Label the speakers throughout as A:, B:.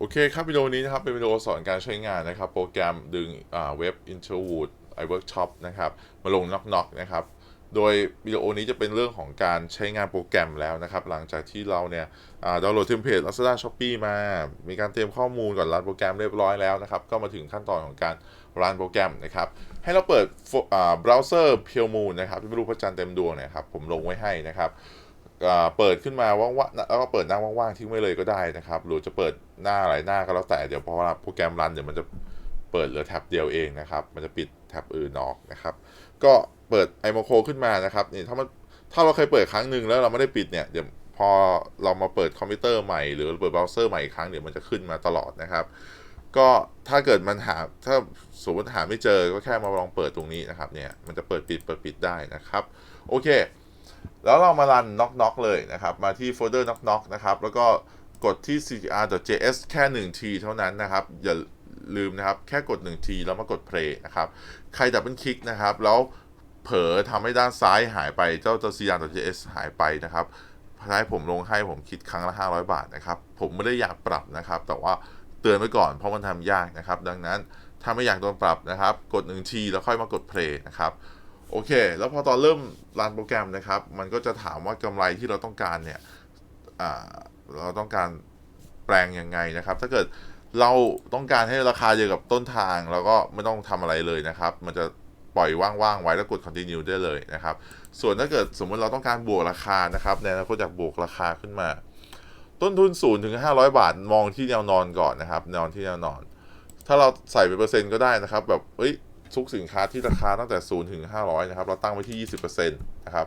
A: โอเคครับวิดีโอนี้นะครับเป็นวิดีโอสอนการใช้งานนะครับโปรแกรมดึงเว็บ Interwood iWorkshop นะครับมาลงน็อกน็อกนะครับโดยวิดีโอนี้จะเป็นเรื่องของการใช้งานโปรแกรมแล้วนะครับ หลังจากที่เราเนี่ยดาวน์โหลดเทมเพลต Lazada Shopee มา มีการเตรียมข้อมูลก่อนรันโปรแกรมเรียบร้อยแล้วนะครับ ก็มาถึงขั้นตอนของการรันโปรแกรมนะครับ ให้เราเปิดเบราว์เซอร์เพียวมูนนะครับที่ไม่รู้พระจันทร์เต็มดวงเนะครับ ผมลงไว้ให้นะครับ เปิดขึ้นมาว่างๆแล้วก็เปิดหน้าว่างๆทิ้งไว้เลยก็ได้นะครับหรือจะเปิดหน้าหลายหน้าก็แล้วแต่เดี๋ยวพอโปรแกรมรันเดี๋ยวมันจะเปิดเหลือแท็บเดียวเองนะครับ มันจะปิดแท็บอื่นออกนะครับ ก็เปิด iMoco ขึ้นมานะครับนี่ถ้ามันถ้าเราเคยเปิดครั้งหนึ่งแล้วเราไม่ได้ปิดเนี่ยเดี๋ยวพอเรามาเปิดคอมพิวเตอร์ใหม่หรือเปิดเบราว์เซอร์ใหม่อีกครั้งเดี๋ยวมันจะขึ้นมาตลอดนะครับ ก็ถ้าเกิดมันหาถ้าสมมติหาไม่เจอก็แค่มาลองเปิดตรงนี้นะครับเนี่ยมันจะเปิดปิดเปิดปิดได้นะครับ โอเค แล้วเรามารัน knock knock เลยนะครับ มาที่โฟลเดอร์ knock knock นะครับ แล้วก็กดที่ ctr.js แค่ 1 ทีเท่านั้นนะครับ อย่าลืมนะครับ แค่กด 1 ทีแล้วมากด play นะครับ ใครดับเบิลคลิกนะครับ แล้วเผลอทำให้ด้านซ้ายหายไป เจ้าตัว ctr.js หายไปนะครับท้ายผมลงให้ผมคิดครั้งละ 500 บาทนะครับ ผมไม่ได้อยากปรับนะครับ แต่ว่าเตือนไว้ก่อนเพราะมันทำยากนะครับ ดังนั้นถ้าไม่อยากโดนปรับนะครับ กด 1 ทีแล้วค่อยมากด play นะครับ โอเค แล้วพอตอนเริ่มรันโปรแกรมนะครับ มันก็จะถามว่ากำไรที่เราต้องการเนี่ยเราต้องการแปลงยังไงนะครับ ถ้าเกิดเราต้องการให้ราคาเดียวกับต้นทาง เราก็ไม่ต้องทำอะไรเลยนะครับ มันจะปล่อยว่างๆไว้แล้วกด continue ได้เลยนะครับ ส่วนถ้าเกิดสมมติเราต้องการบวกราคานะครับในอนาคตอยากบวกราคาขึ้นมา ต้นทุน0ูนย์ถึงห้าร้อยบาทมองที่แนวนอนก่อนนะครับแนวนที่แนวนอน ถ้าเราใส่เป็นเปอร์เซ็นต์ก็ได้นะครับ แบบเอ้ย ทุกสินค้าที่ราคาตั้งแต่0ถึง500นะครับ เราตั้งไว้ที่ 20%นะครับ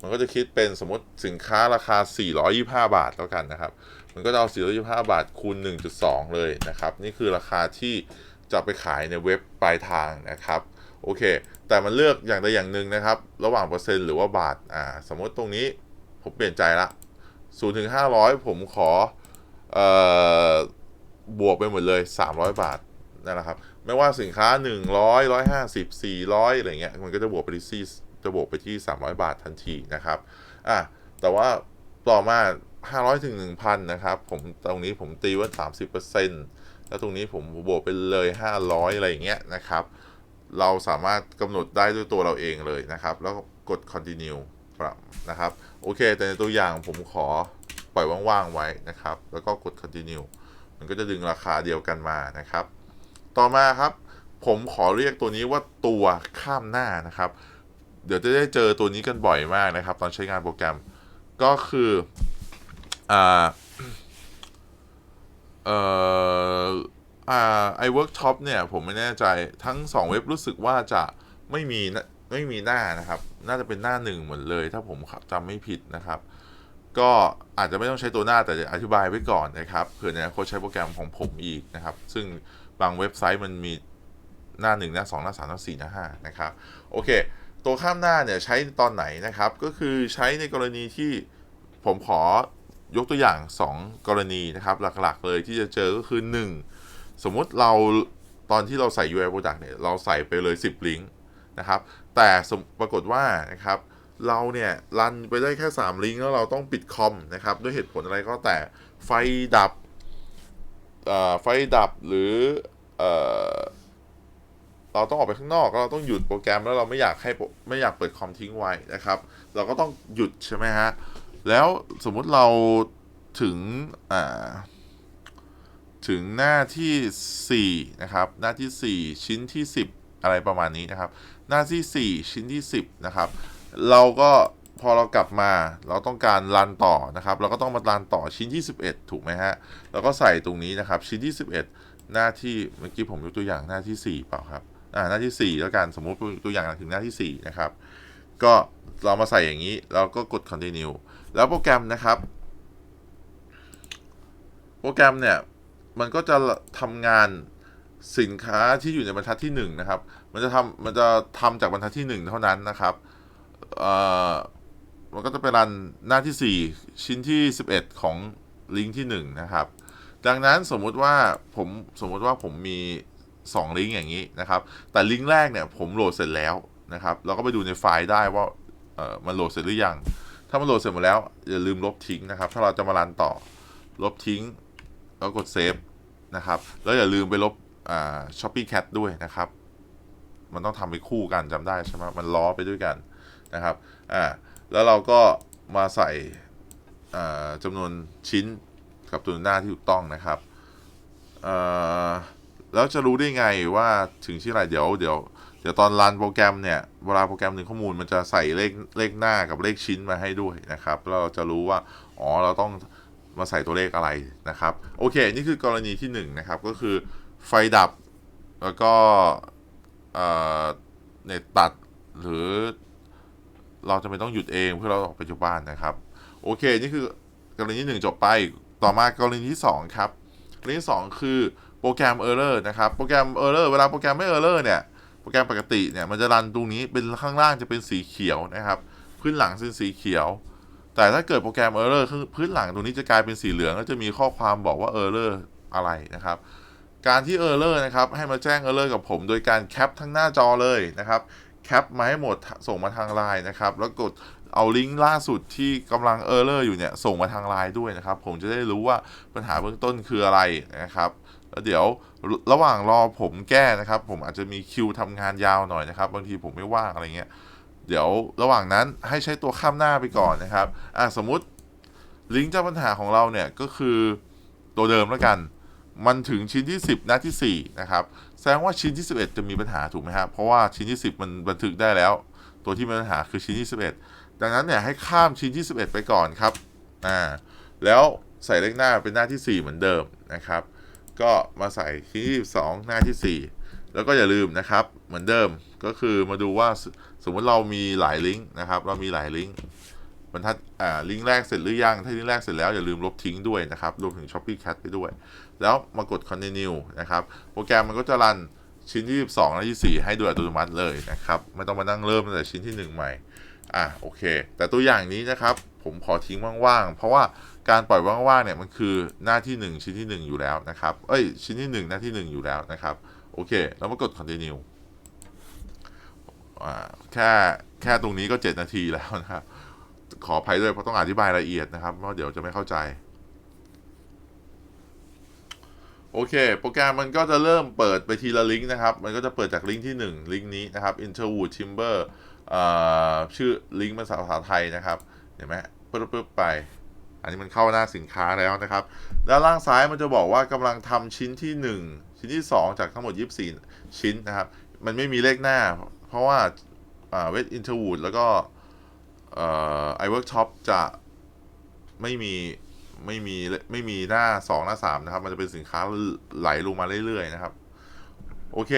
A: มันก็จะคิดเป็นสมมติสินค้าราคา 425 บาทแล้วกันนะครับ มันก็จะเอา 425 บาทคูณ 1.2 เลยนะครับ นี่คือราคาที่จะไปขายในเว็บปลายทางนะครับ โอเค แต่มันเลือกอย่างใดอย่างหนึ่งนะครับ ระหว่างเปอร์เซ็นต์หรือว่าบาท อ่า สมมติตรงนี้ผมเปลี่ยนใจละ0ถึง500 ผมขอ เอ่อ บวกไปหมดเลย 300 บาทนั่นแหละครับ ไม่ว่าสินค้า 100 150 400 อะไรเงี้ย มันก็จะบวกไปที่จะบวกไปที่ 300 บาททันทีนะครับ อะ แต่ว่าต่อมา 500 ถึง 1,000 นะครับ ผมตรงนี้ผมตีว่า 30%แล้วตรงนี้ผมบวกไปเลย 500 อะไรอย่างเงี้ยนะครับ เราสามารถกำหนดได้ด้วยตัวเราเองเลยนะครับ แล้วกด continue ปรับนะครับ โอเค แต่ในตัวอย่างผมขอปล่อยว่างๆไว้นะครับ แล้วก็กด continue มันก็จะดึงราคาเดียวกันมานะครับ ต่อมาครับ ผมขอเรียกตัวนี้ว่าตัวข้ามหน้านะครับ เดี๋ยวจะได้เจอตัวนี้กันบ่อยมากนะครับ ตอนใช้งานโปรแกรมก็คืออ่าเอ่ออ่าไอเวิร์กช็อปเนี่ย ผมไม่แน่ใจทั้ง 2 เว็บรู้สึกว่าจะไม่มีไม่มีหน้านะครับ น่าจะเป็นหน้าหนึ่งหมดเลย ถ้าผมจำไม่ผิดนะครับ ก็อาจจะไม่ต้องใช้ตัวหน้าแต่จะอธิบายไว้ก่อนนะครับเผื่อในอนาคตใช้โปรแกรมของผมอีกนะครับ ซึ่ง บางเว็บไซต์มันมีหน้า 1 หน้า 2 หน้า 3 หน้า 4 หน้า 5 นะครับ โอเค ตัวข้ามหน้าเนี่ยใช้ตอนไหนนะครับ ก็คือใช้ในกรณีที่ผมขอยกตัวอย่าง 2 กรณีนะครับ หลักๆเลยที่จะเจอก็คือ 1 สมมุติเราตอนที่เราใส่ UI Product เนี่ยเราใส่ไปเลย 10 ลิงก์นะครับ แต่ปรากฏว่านะครับเราเนี่ยรันไปได้แค่ 3 ลิงก์แล้วเราต้องปิดคอมนะครับ ด้วยเหตุผลอะไรก็แต่ไฟดับไฟดับหรือ เราต้องออกไปข้างนอกเราต้องหยุดโปรแกรมแล้วเราไม่อยากให้ไม่อยากเปิดคอมทิ้งไว้นะครับ เราก็ต้องหยุดใช่ไหมฮะแล้วสมมุติเราถึงถึงหน้าที่ 4 นะครับ หน้าที่ 4 ชิ้นที่ 10 อะไรประมาณนี้นะครับ หน้าที่ 4 ชิ้นที่ 10 นะครับ เราก็พอเรากลับมาเราต้องการรันต่อนะครับ เราก็ต้องมารันต่อชิ้นที่ 11 ถูกไหมฮะ เราก็ใส่ตรงนี้นะครับชิ้นที่ 11 หน้าที่เมื่อกี้ผมยกตัวอย่างหน้าที่ 4 เปล่าครับอ่าหน้าที่ 4 แล้วกันสมมุติตัวอย่างถึงหน้าที่ 4 นะครับ ก็เรามาใส่อย่างนี้ เราก็กด continue แล้วโปรแกรมนะครับ โปรแกรมเนี่ย มันก็จะทำงานสินค้าที่อยู่ในบรรทัดที่ 1 นะครับ มันจะทำมันจะทำจากบรรทัดที่ 1 เท่านั้นนะครับเอ่อมันก็จะไปรันหน้าที่ 4 ชิ้นที่ 11 ของลิงก์ที่ 1 นะครับ ดังนั้นสมมุติว่าผมสมมุติว่าผมมี 2 ลิงก์อย่างนี้นะครับ แต่ลิงก์แรกเนี่ยผมโหลดเสร็จแล้วนะครับเราก็ไปดูในไฟล์ได้ว่าเออมันโหลดเสร็จหรือยัง ถ้ามันโหลดเสร็จหมดแล้วอย่าลืมลบทิ้งนะครับ ถ้าเราจะมารันต่อลบทิ้ง แล้วกดเซฟนะครับ แล้วอย่าลืมไปลบอ่า Shopee Cat ด้วยนะครับ มันต้องทำไปคู่กันจำได้ใช่ไหมมันล้อไปด้วยกันนะครับอ่าแล้วเราก็มาใส่อ่าจำนวนชิ้น กับตัวหน้าที่ถูกต้องนะครับอ่าแล้วจะรู้ได้ไงว่าถึงที่ออะไรเดี๋ยวเดี๋ยวเดี๋ยวตอนรันโปรแกรมเนี่ยเวลาโปรแกรมหนึ่งข้อมูลมันจะใส่เลขเลขหน้ากับเลขชิ้นมาให้ด้วยนะครับแล้วเราจะรู้ว่าอ๋อเราต้องมาใส่ตัวเลขอะไรนะครับโอเค นี่คือกรณีที่1นงนะครับก็คือไฟดับแล้วก็เอ่อเน็ตตัดหรือเราจะไม่ต้องหยุดเองเพื่อเราออกไปจากบ้านนะครับ โอเค นี่คือกรณีที่1จบไป ต่อมากรณีที่ 2 ครับกรณีที่ 2 คือโปรแกรม Error นะครับ โปรแกรม Error เวลาโปรแกรมไม่ Error เนี่ย โปรแกรมปกติเนี่ย มันจะรันตรงนี้เป็นข้างล่างจะเป็นสีเขียวนะครับ พื้นหลังเป็นสีเขียว แต่ถ้าเกิดโปรแกรม Error คือพื้นหลังตรงนี้จะกลายเป็นสีเหลืองแล้วจะมีข้อความบอกว่า Error อะไรนะครับ การที่ Error นะครับ ให้มาแจ้ง Error กับผม โดยการแคปทั้งหน้าจอเลยนะครับ แคปมาให้หมดส่งมาทางไลน์นะครับ แล้วกด เอาลิงก์ล่าสุดที่กำลัง Error อยู่เนี่ยส่งมาทางไลน์ด้วยนะครับ ผมจะได้รู้ว่าปัญหาเบื้องต้นคืออะไรนะครับแล้วเดี๋ยวระหว่างรอผมแก้นะครับ ผมอาจจะมีคิวทำงานยาวหน่อยนะครับ บางทีผมไม่ว่างอะไรเงี้ยเดี๋ยวระหว่างนั้นให้ใช้ตัวข้ามหน้าไปก่อนนะครับอะสมมุติลิงก์เจ้าปัญหาของเราเนี่ยก็คือตัวเดิมแล้วกัน มันถึงชิ้นที่ 10 หน้าที่ 4 นะครับแสดงว่าชิ้นที่ 11 จะมีปัญหาถูกไหมครับเพราะว่าชิ้นที่ 10 มันบันทึกได้แล้ว ตัวที่มีปัญหาคือชิ้นที่ 11 ดังนั้นเนี่ยให้ข้ามชิ้นที่ 11 ไปก่อนครับอ่าแล้วใส่เลขหน้าเป็นหน้าที่ 4 เหมือนเดิมนะครับ ก็มาใส่ชิ้นที่2หน้าที่ 4 แล้วก็อย่าลืมนะครับเหมือนเดิมก็คือมาดูว่าสมมติเรามีหลายลิงก์นะครับ เรามีหลายลิงก์บรรทัดอ่าลิงก์แรกเสร็จหรือยังถ้าลิงก์แรกเสร็จแล้วอย่าลืมลบทิ้งด้วยนะครับรวมถึง Shopee Cat ไปด้วย แล้วมากด continue นะครับโปรแกรมมันก็จะรันชิ้นที่ 12 และที่ 4 ให้โดยอัตโนมัติเลยนะครับ ไม่ต้องมานั่งเริ่มตั้งแต่ชิ้นที่ 1 ใหม่ อะโอเค แต่ตัวอย่างนี้นะครับผมขอทิ้งว่างๆ เพราะว่าการปล่อยว่างๆเนี่ยมันคือหน้าที่ 1 ชิ้นที่ 1 อยู่แล้วนะครับ เอ้ยชิ้นที่ 1 หน้าที่ 1 อยู่แล้วนะครับ โอเค แล้วมากด continue อ่าแค่แค่ตรงนี้ก็ 7 นาทีแล้วนะครับ ขออภัยด้วยเพราะต้องอธิบายละเอียดนะครับเพราะเดี๋ยวจะไม่เข้าใจ โอเค โปรแกรมมันก็จะเริ่มเปิดไปทีละลิงก์นะครับ มันก็จะเปิดจากลิงก์ที่ 1 ลิงก์นี้นะครับ Interwood Timber อ่า ชื่อลิงก์ภาษาภาษาไทยนะครับ เห็นไหมปึ๊บปึ๊บไป อันนี้มันเข้าหน้าสินค้าแล้วนะครับ ด้านล่างซ้ายมันจะบอกว่ากำลังทำชิ้นที่ 1 ชิ้นที่ 2 จากทั้งหมด 24 ชิ้นนะครับ มันไม่มีเลขหน้า เพราะว่าเวทอินเทอร์วูดแล้วก็ไอเวิร์กช็อปจะไม่มีไม่มีไม่มีหน้า 2 หน้า 3 นะครับ มันจะเป็นสินค้าไหลลงมาเรื่อยๆนะครับ โอเค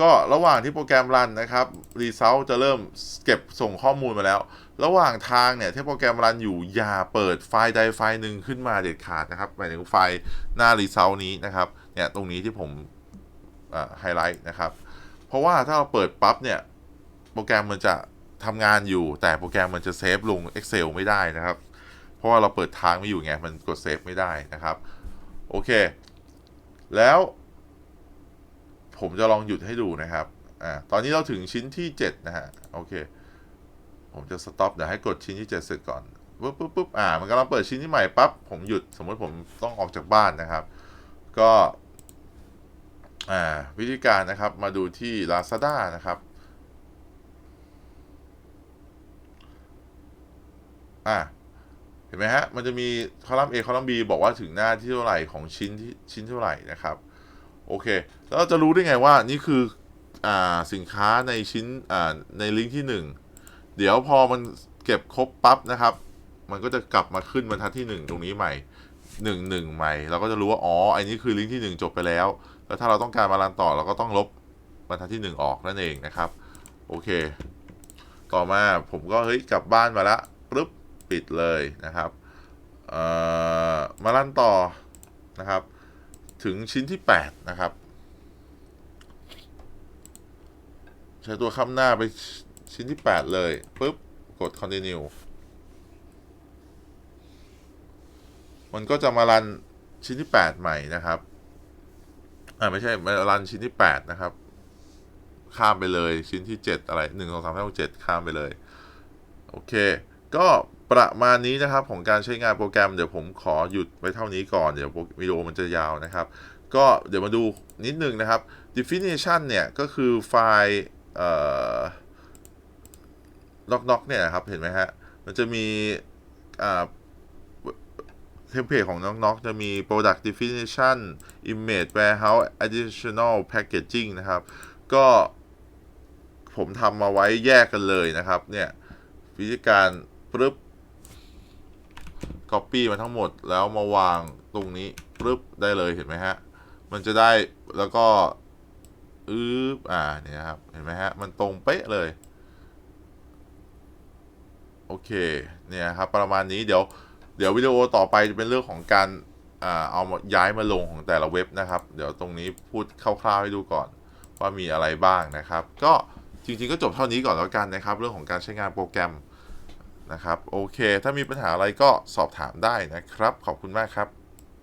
A: ก็ระหว่างที่โปรแกรมรันนะครับรีเซลจะเริ่มเก็บส่งข้อมูลมาแล้ว ระหว่างทางเนี่ยที่โปรแกรมรันอยู่อย่าเปิดไฟล์ใดไฟล์หนึ่งขึ้นมาเด็ดขาดนะครับหมายถึงไฟล์หน้ารีเซลนี้นะครับเนี่ยตรงนี้ที่ผมไฮไลท์นะครับ เพราะว่าถ้าเราเปิดปั๊บเนี่ยโปรแกรมมันจะทำงานอยู่ แต่โปรแกรมมันจะเซฟลง Excel ไม่ได้นะครับ เพราะว่าเราเปิดทางไม่อยู่ไง มันกดเซฟไม่ได้นะครับ โอเค แล้ว ผมจะลองหยุดให้ดูนะครับอ่าตอนนี้เราถึงชิ้นที่ 7 นะฮะ โอเค ผมจะสต็อปเดี๋ยวให้กดชิ้นที่ 7 เสร็จก่อนปุ๊บปุ๊บปุ๊บอ่า มันกำลังเปิดชิ้นที่ใหม่ปั๊บ ผมหยุด สมมติผมต้องออกจากบ้านนะครับ ก็ อ่า วิธีการนะครับ มาดูที่ Lazada นะครับ อ่าเห็นไหมฮะ มันจะมีคอลัมน์ A คอลัมน์ B บอกว่าถึงหน้าที่เท่าไหร่ของชิ้นที่ชิ้นเท่าไหร่นะครับ โอเค แล้วจะรู้ได้ไงว่านี่คืออ่าสินค้าในชิ้นอ่าในลิงก์ที่ 1 เดี๋ยวพอมันเก็บครบปั๊บนะครับ มันก็จะกลับมาขึ้นบรรทัดที่ 1 ตรงนี้ใหม่1 1ใหม่ เราก็จะรู้ว่า อ๋อไอันนี้คือลิงก์ที่ 1 จบไปแล้ว แล้วถ้าเราต้องการมารันต่อเราก็ต้องลบบรรทัดที่ 1 ออกนั่นเองนะครับ โอเค ต่อมาผมก็เฮ้ยกลับบ้านมาละปึ๊บปิดเลยนะครับมาลั่นต่อนะครับ ถึงชิ้นที่ 8 นะครับ ใช้ตัวข้ามหน้าไปชิ้นที่ 8 เลยปุ๊บ กด continue มันก็จะมารันชิ้นที่ 8 ใหม่นะครับอ่าไม่ใช่มารันชิ้นที่ 8 นะครับ ข้ามไปเลยชิ้นที่ 7 อะไร 1 2 3 4 6 7 ข้ามไปเลย โอเค ก็ ประมาณนี้นะครับของการใช้งานโปรแกรมเดี๋ยวผมขอหยุดไว้เท่านี้ก่อนเดี๋ยววิดีโอมันจะยาวนะครับ ก็เดี๋ยวมาดูนิดนึงนะครับ definition เนี่ย ก็คือไฟล์ล็อกน็อกเนี่ยครับ เห็นไหมฮะ มันจะมีเทมเพลตของน็อกๆจะมี product definition image warehouse additional packaging นะครับ ก็ผมทำมาไว้แยกกันเลยนะครับ เนี่ยวิธีการปึ๊บ copy มาทั้งหมดแล้วมาวางตรงนี้ปึ๊บได้เลยเห็นไหมฮะ มันจะได้แล้วก็อืบอ่าเนี่ยครับ เห็นไหมฮะ มันตรงเป๊ะเลย โอเค เนี่ยครับ ประมาณนี้เดี๋ยว เดี๋ยววิดีโอต่อไปจะเป็นเรื่องของการอ่าเอามาย้ายมาลงของแต่ละเว็บนะครับ เดี๋ยวตรงนี้พูดคร่าวๆให้ดูก่อน ว่ามีอะไรบ้างนะครับ ก็จริงๆก็จบเท่านี้ก่อนแล้วกันนะครับ เรื่องของการใช้งานโปรแกรม นะครับ โอเค ถ้ามีปัญหาอะไรก็สอบถามได้นะครับ ขอบคุณมากครับ